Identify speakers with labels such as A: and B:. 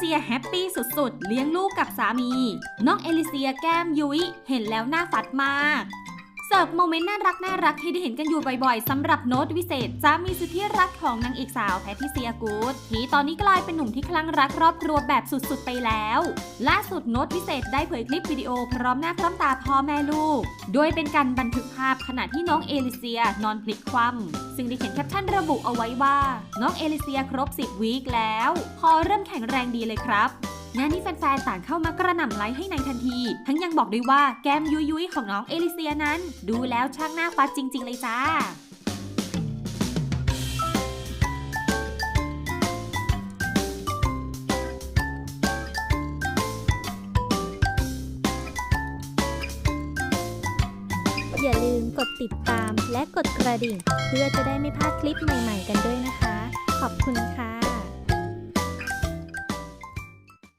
A: ซียแฮปปี้สุดๆ เลี้ยงลูกกับสามี น้องเอลิเซียแก้มยุ้ยเห็นแล้วน่าฟัดมาก เสิร์ฟโมเมนต์น่ารักน่ารักให้ได้เห็นกันอยู่บ่อยๆสำหรับโน้ตวิเศษสามีสุดที่รักของนางเอกสาวแพทริเซียกูดที่ตอนนี้กลายเป็นหนุ่มที่คลั่งรักครอบครัวแบบสุดๆไปแล้ว ล่าสุดโน้ตวิเศษได้เผยคลิปวิดีโอพร้อมหน้าพร้อมตาพ่อแม่ลูก โดยเป็นการบันทึกภาพขณะที่น้องเอลิเซียนอนพลิกคว่ำซึ่งได้เขียนแคปชั่นระบุเอาไว้ว่า น้องเอลิเซียครบ 10วีคแล้ว พอเริ่มแข็งแรงดีเลยครับ งานนี้แฟนๆ ต่างเข้ามากระหน่ำไลค์ให้ในทันที ทั้งยังบอกด้วยว่าแก้มยุยยุยๆของน้องเอลิเซียนั้น ดูแล้วช่างหน้าฟัดจริง ๆ เลยจ้า
B: อย่าลืมกดติดตามและกดกระดิ่ง เพื่อจะได้ไม่พลาดคลิปใหม่ ๆ กันด้วยนะคะ ขอบคุณค่ะ